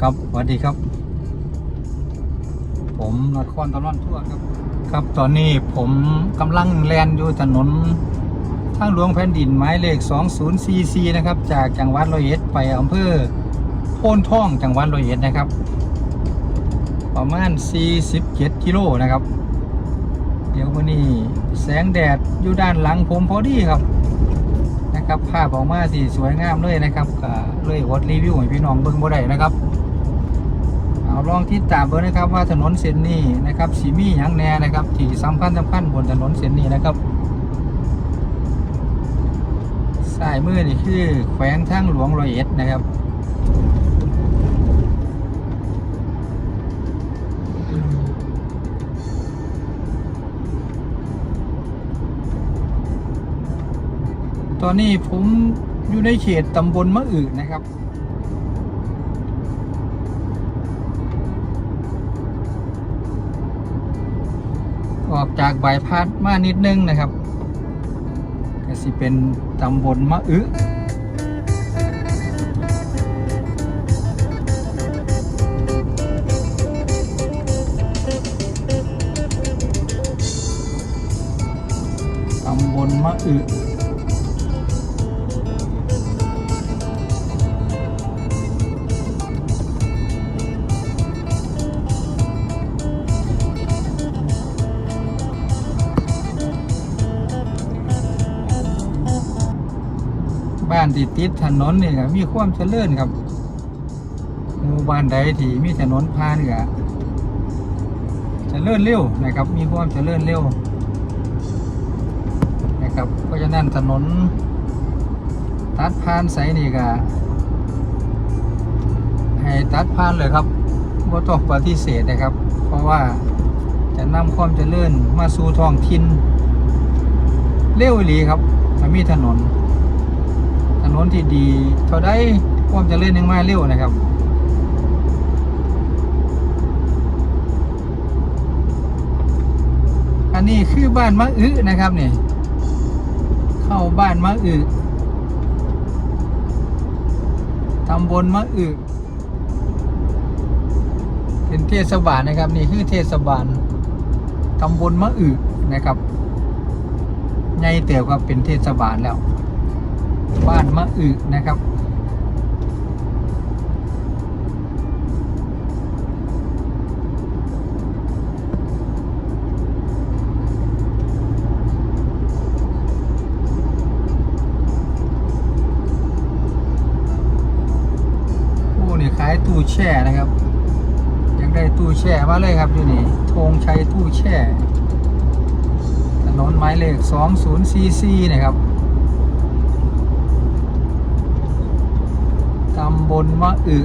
ครับสวัสดีครับ ผมนครตะลอนทั่วครับ ครับตอนนี้ผมกำลังแลนอยู่ถนนทางหลวงแผ่นดินหมายเลข 2044 นะครับ จากจังหวัดร้อยเอ็ดไปอำเภอโพนท่องจังหวัดร้อยเอ็ดนะครับ ประมาณ 47 กิโลนะครับ เดี๋ยววันนี้แสงแดดอยู่ด้านหลังผมพอดีครับนะครับภาพออกมาสิสวยงามเลยนะครับก็เลยวดรีวิวให้พี่น้องเบิ่งบ่ได้นะครับ เอาลองที่ตามเบิ่งนะครับว่าถนนเส้นนี้นะครับสีมีหยังแน่นะครับ ที่สำคัญสำคัญบนถนนเส้นนี้นะครับสายมือนี่คือแขวงทางหลวงรอยเอ็ดนะครับตอนนี้ผมอยู่ในเขตตำบลมะอึนะครับ จากบายพาดมานิดนึงนะครับก็สิเป็นตำบลมะอึตำบลมะอึ บ้านที่ติดถนนนี่ครับมีความเจริญครับหมู่บ้านใดที่มีถนนผ่านก็เจริญเร็วนะครับ มีความเจริญเร็วนะครับเพราะฉะนั้นถนนตัดผ่านใสนี่ก็ให้ตัดผ่านเลยครับบ่ต้องปฏิเสธนะครับ เพราะว่าจะนำความเจริญมาสู่ท้องถิ่นเร็วหลีครับถ้ามีถนน ถนนที่ดี เท่าได้ความเจริญยังมาเร็วนะครับอันนี้คือบ้านมะอึนะครับนี่เข้าบ้านมะอึตำบลมะอึเป็นเทศบาลนะครับ นี่คือเทศบาลตำบลมะอึนะครับใหญ่เตี่ยวครับเป็นเทศบาลแล้ว บ้านมะอึนะครับ โอ้นี่ขายตู้แช่นะครับยังได้ตู้แช่มาเลยครับอยู่นี่ธงชัยตู้แช่ถนนหมายเลข 2044นะครับ ตำบลมะอึ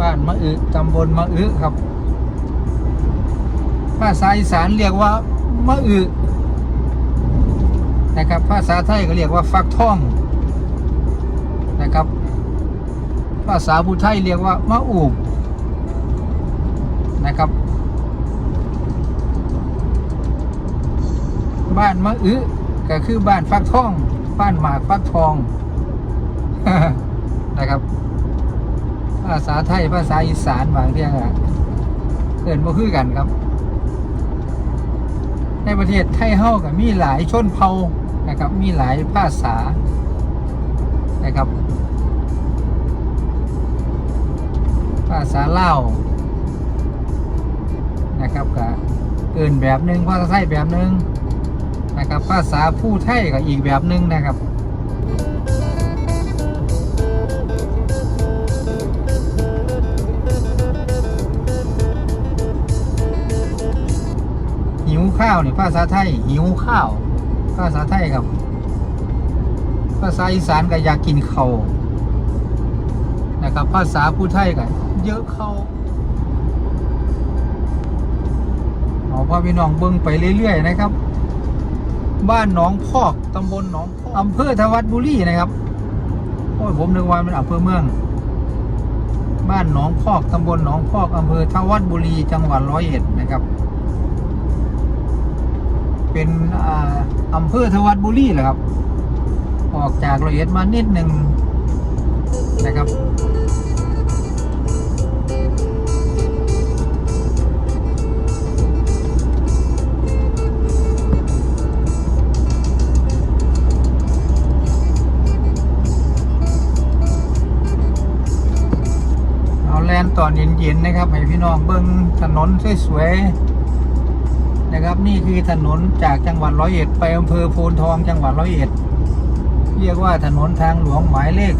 บ้านมะอึตำบลมะอึครับ ภาษาอีสานเรียกว่ามะอึนะครับ ภาษาไทยก็เรียกว่าฟักทองนะครับ ภาษาบูไทยเรียกว่ามะอูบนะครับ บ้านมะอึก็คือบ้านฟักทอง บ้านหมากฟักทอง นะครับ ภาษาไทย ภาษาอีสานบางเรื่องอะเกินบ่คือกันครับ ในประเทศไทยเฮากับมีหลายชนเผ่านะครับ มีหลายภาษานะครับ ภาษาเล่านะครับก็เอื่นแบบหนึ่งภาษาไทยแบบหนึ่งนะครับ ภาษาผู้ไทยก็อีกแบบหนึ่งนะครับ ข้าวนี่ภาษาไทย หิวข้าว ภาษาไทยครับ ภาษาอีสานก็อยากกินข้าวนะครับ ภาษาผู้ไทยก็เยอะเข้าเอาพ่อพี่น้องเบิ่งไปเรื่อยๆนะครับ บ้านหนองพอกตำบลหนองพอกอำเภอทวัดบุรีนะครับโอ้ยผมนึกว่ามันอำเภอเมือง บ้านหนองพอกตำบลหนองพอกอำเภอทวัดบุรีจังหวัดร้อยเอ็ดนะครับ เป็นอำเภอทวัดบุรีเหรอครับ ออกจากลยเอียดมานิดหนึ่งนะครับเอาแลนตอนเย็นๆนะครับ ให้พี่น้องเบิ้งถนนสวยๆ นะครับนี่คือถนนจากจังหวัดร้อยเอ็ดไปอำเภอโพนทองจังหวัดร้อยเอ็ดเรียกว่าถนนทางหลวงหมายเลข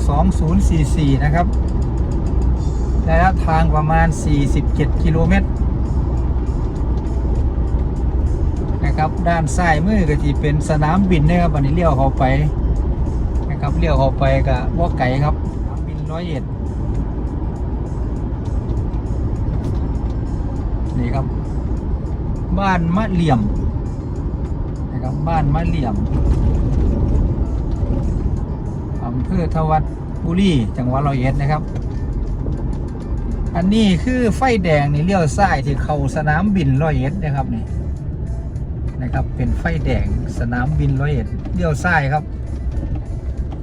2044 นะครับระยะทางประมาณ 47 กิโลเมตรนะครับด้านซ้ายมือก็ที่เป็นสนามบินนะครับอันนี้เลี้ยวเข้าไปนะครับเลี้ยวเข้าไปกับว่าไก่ครับสนามบินร้อยเอ็ดนี่ครับ บ้านมะเหลี่ยมนะครับบ้านมะเหลี่ยมอำเภอทวัดบุรีจังหวัดร้อยเอ็ดนะครับ อันนี้คือไฟแดงนี่เลี้ยวซ้ายที่เข้าสนามบินร้อยเอ็ดนะครับนี่นะครับเป็นไฟแดงสนามบินร้อยเอ็ดเลี้ยวซ้ายครับ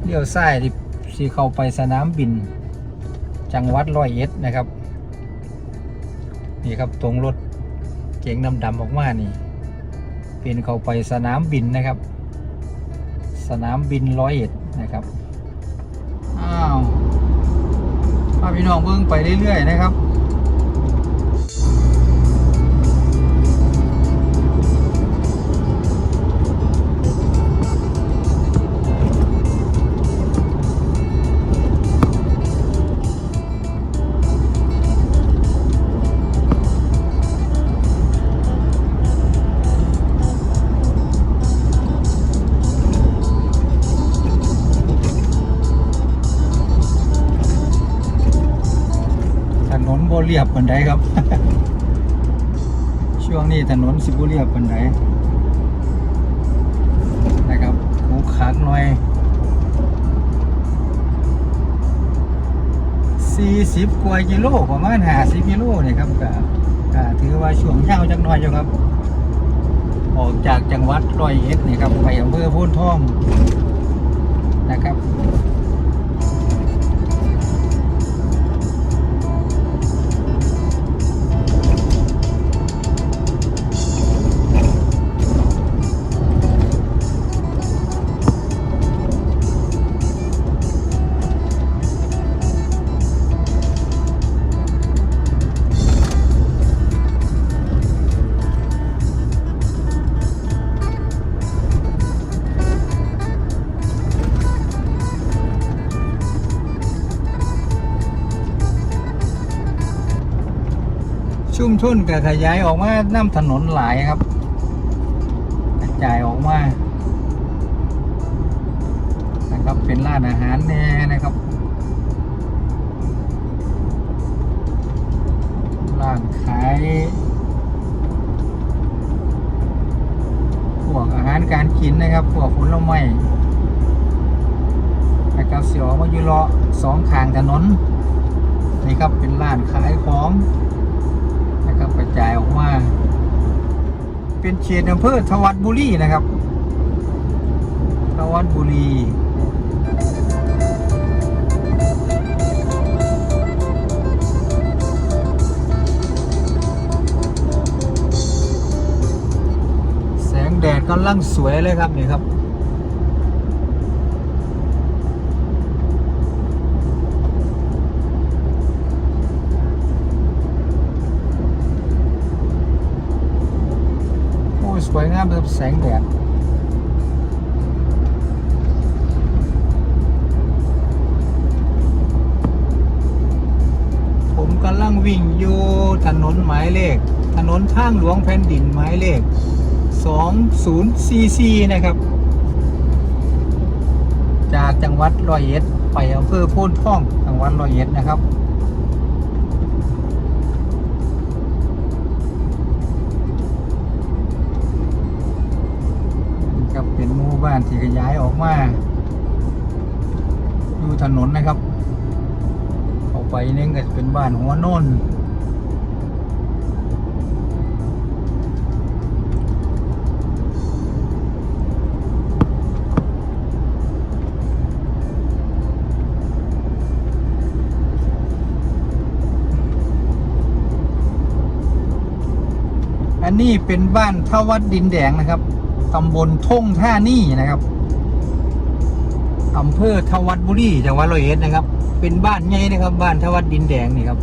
เลี้ยวซ้ายที่ที่เข้าไปสนามบิน จังหวัดร้อยเอ็ดนะครับนี่ครับตรงรถ เก๋งดำๆออกมานี่เป็นเขาไปสนามบินนะครับ สนามบินร้อยเอ็ดนะครับอ้าวพาพี่น้องเบิ้งไปเรื่อยๆนะครับ เรียบปันไดครับ ช่วงนี้ถนนสิบเรียบปันไดนะครับคูคักหน่อย40กว่ากิโลประมาณ50กิโลเนี่ยครับก็ถือว่าช่วงยาวจักหน่อยอยู่ครับ ออกจากจังหวัดร้อยเอ็ดนี่ครับไปอำเภอโพนทองนะครับ ชนก็ขยายออกมาน้ำถนนหลายครับกระจายออกมานะครับเป็นร้านอาหารแน่นะครับร้านขายพวกอาหารการกินนะครับพวกผลไม้นะครับเสียวมาอยู่เลาะสองข้างถนนนี่ครับเป็นร้านขายของ จายออกมา เป็นเขตอำเภอทวัดบุรีนะครับทวัดบุรีแสงแดดกำลังสวยเลยครับนี่ครับ สวยงามเลยครับแสงแดดผมกำลังวิ่งอยู่ถนนหมายเลข ถนนทางหลวงแผ่นดินหมายเลข 2044 นะครับ จากจังหวัดร้อยเอ็ด ไปอำเภอโพนท่อง จังหวัดร้อยเอ็ดนะครับ ครับ เป็นหมู่บ้านที่ขยายออกมาอยู่ถนนนะครับเข้าไปนี่ก็จะเป็นบ้านหัวโนนอันนี้เป็นบ้านท่าวัดดินแดงนะครับ ตำบลท่งท่านี่นะครับอำเภอทวัดบุรีจังหวัดร้อยเอ็ดนะครับ เป็นบ้านใหญ่นะครับ บ้านทวัดดินแดงนี่ครับ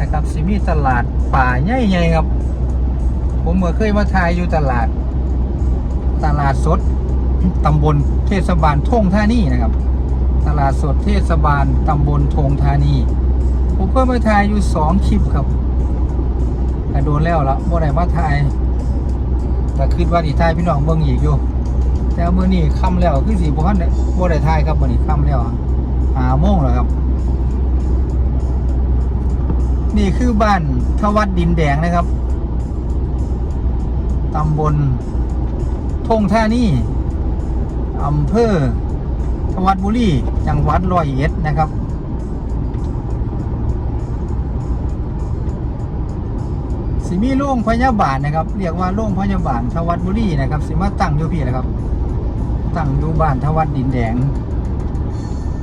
นะครับสิมีตลาดป่าใหญ่ๆครับ ผมเมื่อเคยมาทายอยู่ตลาด ตลาดสดตำบลเทศบาลทงธานีนะครับ ตลาดสดเทศบาลตำบลทงธานีผมก็มาทายอยู่สองคลิปครับแต่โดนแล้วละบ่ได้มาทาย แต่คิดว่าดีทายพี่น้องเบิ่งอีกอยู่ แต่มื้อนี้ค่ำแล้วคือสิบ่ทันได้บ่ได้ทายครับเมื้อนี้ค่ำแล้วหาโมงแล้วครับ นี่คือบ้านทวัดดินแดงนะครับตำบลทงท่านี่อำเภอทวัดบุรีจังหวัดร้อยเอ็ดนะครับ สิมีโรงพยาบาลนะครับ เรียกว่าโรงพยาบาลทวัดบุรีนะครับ สิมาตั้งอยู่พี่นะครับ ตั้งอยู่บ้านทวัดดินแดง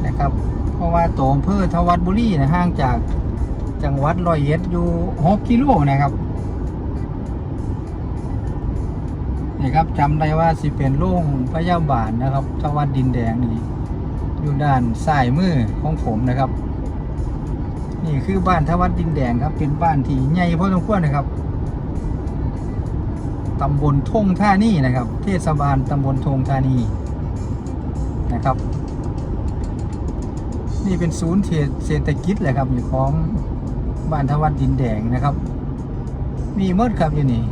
นะครับ เพราะว่าตัวอำเภอทวัดบุรีนะห่างจากจังหวัดร้อยเอ็ดอยู่6กิโลนะครับนี่ครับจำได้ว่าสิเป็นโรงพยาบาลนะครับทวัดดินแดงนี่อยู่ด้านซ้ายมือของผมนะครับ นี่คือบ้านทวัดดินแดงครับ เป็นบ้านที่ใหญ่พอสมควรนะครับตำบลทงท่านี่นะครับ เทศบาลตำบลทงท่านี่นะครับ นี่เป็นศูนย์เศรษฐกิจแหละครับอยู่ของบ้านทวัดดินแดงนะครับ มีเมดครับอยู่นี่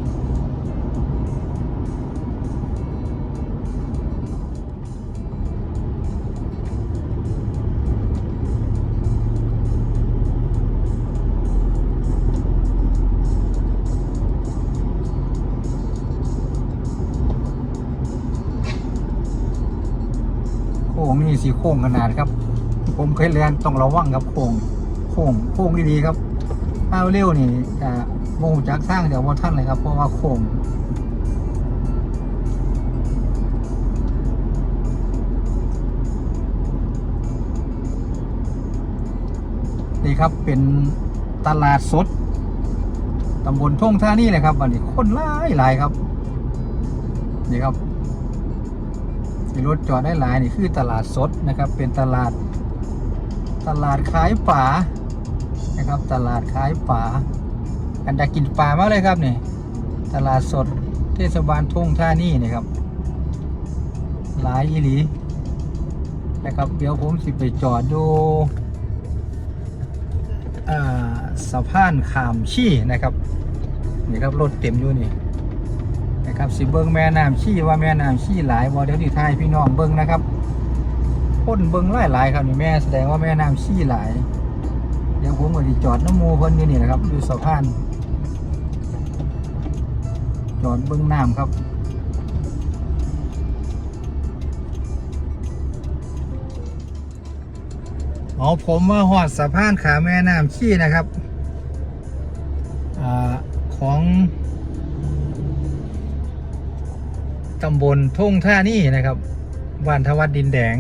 งนี่สีโค้งขนาดครับ ผมเคยเรียนต้องระวังครับโค้งโค้งโค้งดีๆครับถ้าเร็วนี่จะโมจากสร้างเดี๋ยวว่าท่านเลยครับ เพราะว่าโค้งนี่ครับเป็นตลาดสดตำบลท่งท่านี่เลยครับวันนี้คนหลายหลายครับ นี่ครับีรถจอดได้หลายนี่คือตลาดสดนะครับ เป็นตลาดตลาดขายป่านะครับ ตลาดขายป่าอันอยากกินป่ามากเลยครับนี่ตลาดสดเทศบาลทุ่งท่านี่นี่ครับ หลายอีหลีนะครับ เดี๋ยวผมสิไปจอดดูอ่าสะพานขามชี่นะครับนี่ครับรถเต็มอยู่นี่ ครับสิเบิ้งแม่น้ำชี้ว่าแม่น้ำชี้หลายบ่เดี๋ยวที่ไทายพี่น้องเบิ้งนะครับคนเบิ้งหลายหลายครับนี่แม่แสดงว่าแม่น้ำชี้หลายเดี๋ยวผมก็สิจอดน้ำมูเพิ่นอยู่นี่นะครับอยู่สะพานจอดเบิ้งน้ำครับอ๋อผมมาหอดสะพานขาแม่น้ำชี้นะครับอของ ตำบลทุ่งท่านี่นะครับบ้านทวัดดินแดง